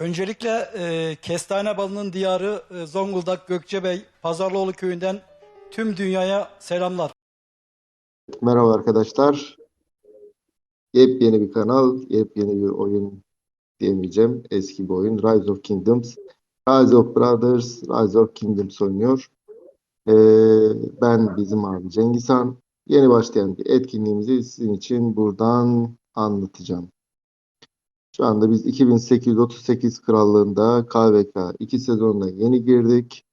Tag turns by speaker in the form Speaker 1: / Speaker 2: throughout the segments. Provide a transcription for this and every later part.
Speaker 1: Öncelikle e, kestane balının diyarı e, Zonguldak Gökçebey Pazarlıoğlu köyünden tüm dünyaya selamlar.
Speaker 2: Merhaba arkadaşlar. Yepyeni bir kanal, yepyeni bir oyun diyemeyeceğim. Eski bir oyun. Rise of Kingdoms. Rise of Brothers, Rise of Kingdoms oynuyor. Ee, ben bizim abi Cengizhan. Yeni başlayan bir etkinliğimizi sizin için buradan anlatacağım. Şu anda biz 2838 Krallığında KVK 2 sezonuna yeni girdik.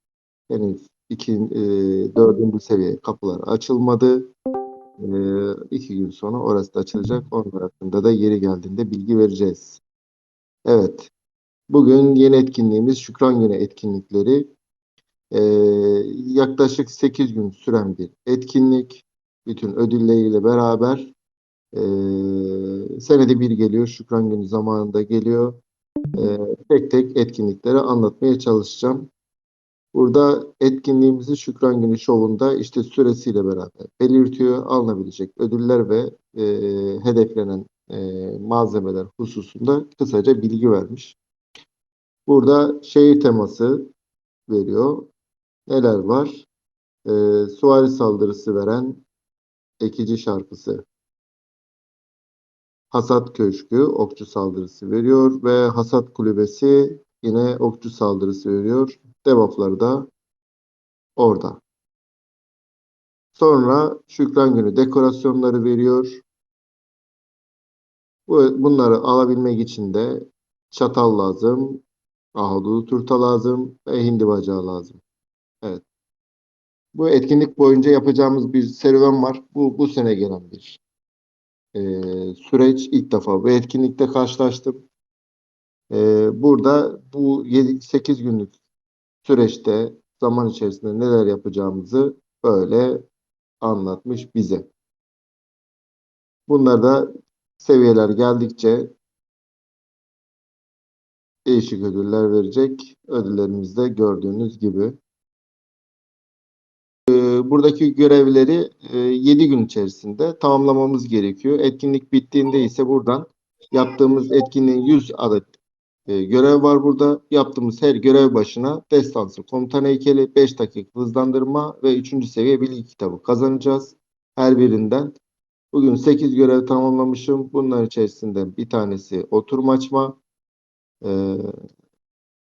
Speaker 2: Henüz iki, e, dördüncü seviye kapılar açılmadı. Ee, iki gün sonra orası da açılacak. Onlar hakkında da yeri geldiğinde bilgi vereceğiz. Evet. Bugün yeni etkinliğimiz Şükran Günü etkinlikleri. Ee, yaklaşık 8 gün süren bir etkinlik. Bütün ödülleriyle beraber ee, senede bir geliyor. Şükran Günü zamanında geliyor. Ee, tek tek etkinlikleri anlatmaya çalışacağım. Burada etkinliğimizi Şükran Günü şovunda işte süresiyle beraber belirtiyor. Alınabilecek ödüller ve e, hedeflenen e, malzemeler hususunda kısaca bilgi vermiş. Burada şehir teması veriyor. Neler var? E, suvari saldırısı veren ekici şarkısı. Hasat Köşkü okçu saldırısı veriyor ve Hasat Kulübesi yine okçu saldırısı veriyor. Debuff'ları da orada. Sonra Şükran Günü dekorasyonları veriyor. Bu, bunları alabilmek için de çatal lazım, ahududu turta lazım ve hindi bacağı lazım. Evet. Bu etkinlik boyunca yapacağımız bir serüven var. Bu bu sene gelen bir e, süreç. İlk defa bu etkinlikte karşılaştım. E, burada bu 7-8 günlük süreçte zaman içerisinde neler yapacağımızı böyle anlatmış bize. Bunlar da seviyeler geldikçe değişik ödüller verecek. Ödüllerimiz de gördüğünüz gibi. Ee, Buradaki görevleri 7 gün içerisinde tamamlamamız gerekiyor. Etkinlik bittiğinde ise buradan yaptığımız etkinliğin 100 adet e, görev var burada. Yaptığımız her görev başına destansı komutan heykeli, 5 dakika hızlandırma ve 3. seviye bilgi kitabı kazanacağız. Her birinden. Bugün 8 görev tamamlamışım. Bunlar içerisinde bir tanesi oturum açma, e,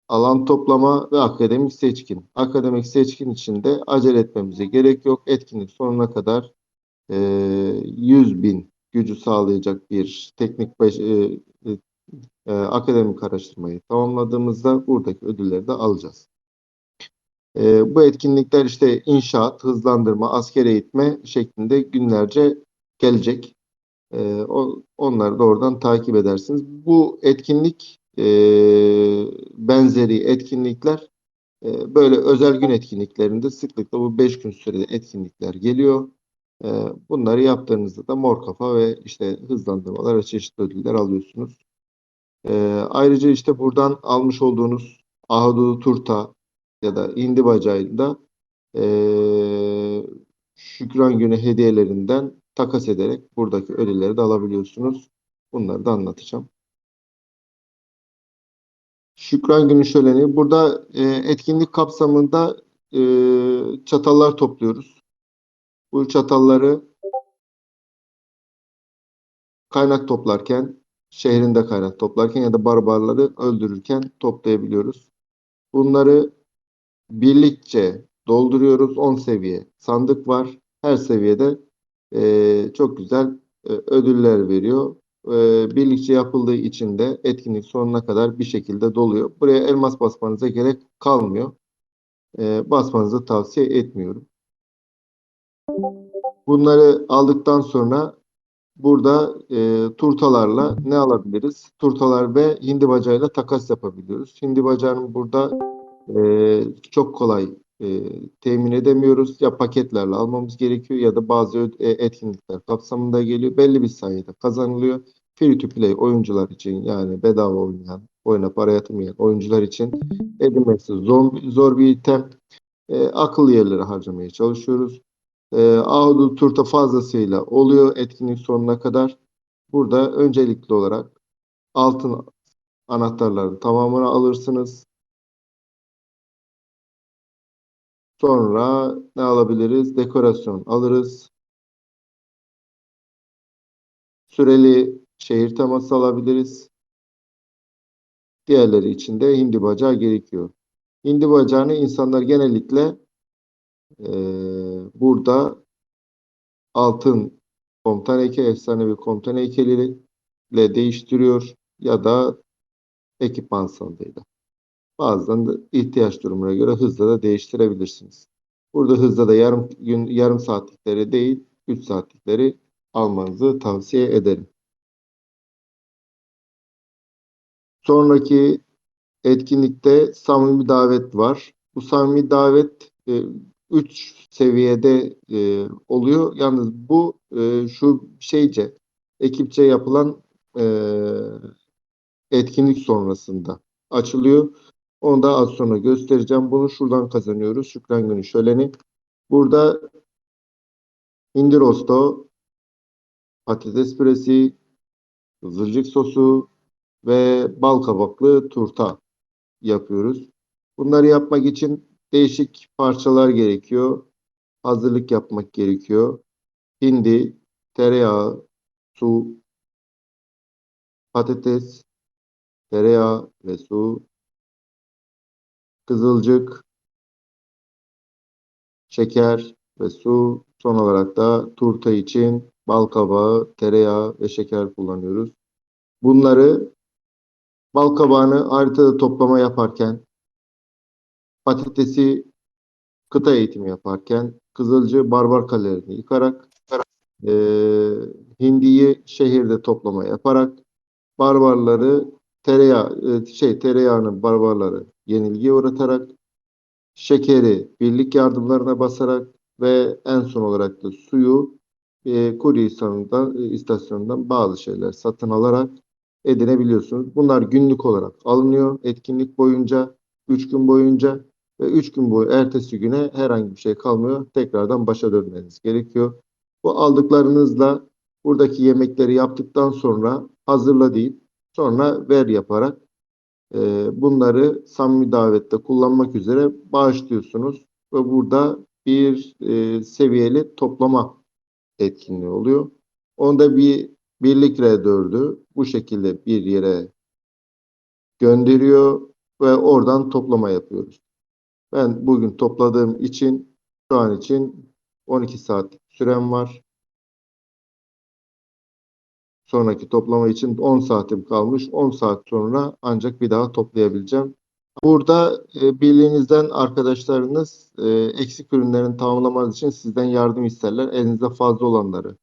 Speaker 2: alan toplama ve akademik seçkin. Akademik seçkin için de acele etmemize gerek yok. Etkinlik sonuna kadar e, 100 bin gücü sağlayacak bir teknik baş, e, e, akademik araştırmayı tamamladığımızda buradaki ödülleri de alacağız. E, bu etkinlikler işte inşaat, hızlandırma, asker eğitme şeklinde günlerce gelecek. E, o, onları da oradan takip edersiniz. Bu etkinlik e, benzeri etkinlikler e, böyle özel gün etkinliklerinde sıklıkla bu 5 gün sürede etkinlikler geliyor. E, bunları yaptığınızda da mor kafa ve işte hızlandırmalar ve çeşitli ödüller alıyorsunuz. Ee, ayrıca işte buradan almış olduğunuz ahududu turta ya da hindi bacağıyla ee, Şükran Günü hediyelerinden takas ederek buradaki ödülleri de alabiliyorsunuz. Bunları da anlatacağım. Şükran Günü şöleni. Burada e, etkinlik kapsamında e, çatallar topluyoruz. Bu çatalları kaynak toplarken şehrinde kaynak toplarken ya da barbarları öldürürken toplayabiliyoruz. Bunları birlikçe dolduruyoruz. 10 seviye sandık var. Her seviyede e, çok güzel e, ödüller veriyor. E, birlikçe yapıldığı için de etkinlik sonuna kadar bir şekilde doluyor. Buraya elmas basmanıza gerek kalmıyor. E, basmanızı tavsiye etmiyorum. Bunları aldıktan sonra Burada e, turtalarla ne alabiliriz? Turtalar ve hindi bacağıyla takas yapabiliyoruz. Hindi bacağını burada e, çok kolay e, temin edemiyoruz. Ya paketlerle almamız gerekiyor ya da bazı e, etkinlikler kapsamında geliyor. Belli bir sayıda kazanılıyor. Free to play oyuncular için yani bedava oynayan, oyuna para yatırmayan oyuncular için edinmesi zor, zor bir item. E, akıllı yerlere harcamaya çalışıyoruz. E, Ahududu turta fazlasıyla oluyor etkinlik sonuna kadar. Burada öncelikli olarak altın anahtarların tamamını alırsınız. Sonra ne alabiliriz? Dekorasyon alırız. Süreli şehir teması alabiliriz. Diğerleri için de hindi bacağı gerekiyor. Hindi bacağını insanlar genellikle eee, burada altın komutan heykeli, efsanevi komutan heykeliyle değiştiriyor ya da ekipman sandığıyla. Bazen de ihtiyaç durumuna göre hızla da değiştirebilirsiniz. Burada hızla da yarım gün yarım saatlikleri değil 3 saatlikleri almanızı tavsiye ederim. Sonraki etkinlikte samimi davet var. Bu samimi davet 3 seviyede e, oluyor. Yalnız bu e, şu şeyce ekipçe yapılan e, etkinlik sonrasında açılıyor. Onu da az sonra göstereceğim. Bunu şuradan kazanıyoruz. Şükran Günü şöleni. Burada hindi rosto, patates püresi, kızılcık sosu ve bal kabaklı turta yapıyoruz. Bunları yapmak için değişik parçalar gerekiyor. Hazırlık yapmak gerekiyor. Hindi, tereyağı, su, patates, tereyağı ve su, kızılcık, şeker ve su. Son olarak da turta için bal kabağı, tereyağı ve şeker kullanıyoruz. Bunları bal kabağını haritada toplama yaparken, patatesi kıta eğitimi yaparken, kızılcığı barbar kalelerini yıkarak, eee, hindiyi şehirde toplama yaparak, barbarları tereyağı e, şey tereyağını barbarları yenilgiye uğratarak şekeri birlik yardımlarına basarak ve en son olarak da suyu e, kurye istasyonundan, e, istasyonundan bazı şeyler satın alarak edinebiliyorsunuz. Bunlar günlük olarak alınıyor etkinlik boyunca 3 gün boyunca ve 3 gün boyu ertesi güne herhangi bir şey kalmıyor. Tekrardan başa dönmeniz gerekiyor. Bu aldıklarınızla buradaki yemekleri yaptıktan sonra hazırla deyip sonra ver yaparak bunları samimi davette kullanmak üzere bağışlıyorsunuz ve burada bir e, seviyeli toplama etkinliği oluyor. Onda bir birlik R4'ü bu şekilde bir yere gönderiyor ve oradan toplama yapıyoruz. Ben bugün topladığım için şu an için 12 saat sürem var. Sonraki toplama için 10 saatim kalmış. 10 saat sonra ancak bir daha toplayabileceğim. Burada e, birliğinizden arkadaşlarınız e, eksik ürünlerin tamamlamanız için sizden yardım isterler. Elinizde fazla olanları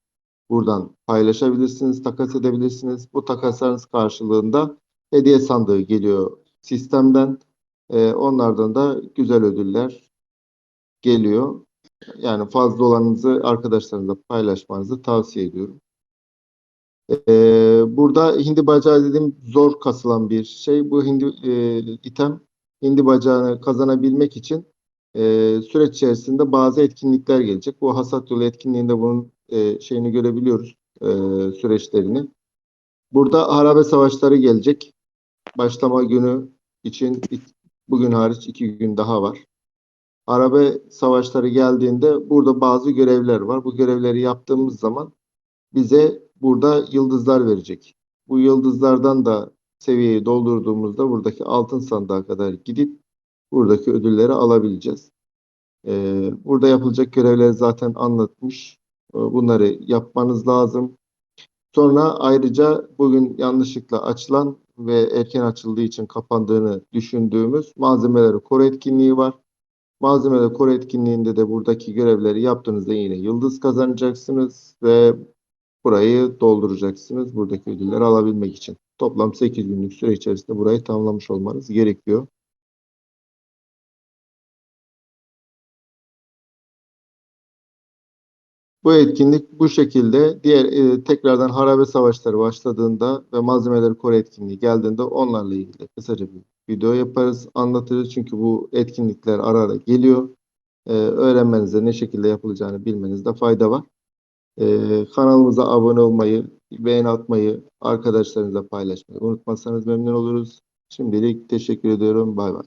Speaker 2: buradan paylaşabilirsiniz, takas edebilirsiniz. Bu takaslarınız karşılığında hediye sandığı geliyor sistemden. E, onlardan da güzel ödüller geliyor. Yani fazla olanınızı arkadaşlarınızla paylaşmanızı tavsiye ediyorum. Ee, burada hindi bacağı dediğim zor kasılan bir şey. Bu hindi e, item hindi bacağını kazanabilmek için e, süreç içerisinde bazı etkinlikler gelecek. Bu hasat yolu etkinliğinde bunun e, şeyini görebiliyoruz e, süreçlerini. Burada harabe savaşları gelecek. Başlama günü için bugün hariç iki gün daha var. Harabe savaşları geldiğinde burada bazı görevler var. Bu görevleri yaptığımız zaman bize burada yıldızlar verecek. Bu yıldızlardan da seviyeyi doldurduğumuzda buradaki altın sandığa kadar gidip buradaki ödülleri alabileceğiz. Ee, burada yapılacak görevleri zaten anlatmış. Ee, Bunları yapmanız lazım. Sonra ayrıca bugün yanlışlıkla açılan ve erken açıldığı için kapandığını düşündüğümüz malzemeleri koru etkinliği var. Malzemeleri koru etkinliğinde de buradaki görevleri yaptığınızda yine yıldız kazanacaksınız ve burayı dolduracaksınız buradaki ödülleri alabilmek için. Toplam 8 günlük süre içerisinde burayı tamamlamış olmanız gerekiyor. Bu etkinlik bu şekilde diğer e, tekrardan harabe savaşları başladığında ve malzemeleri koru etkinliği geldiğinde onlarla ilgili kısaca bir video yaparız, anlatırız. Çünkü bu etkinlikler ara ara geliyor. E, öğrenmenize ne şekilde yapılacağını bilmenizde fayda var. Ee, kanalımıza abone olmayı, beğeni atmayı, arkadaşlarınızla paylaşmayı unutmazsanız memnun oluruz. Şimdilik teşekkür ediyorum. Bay bay.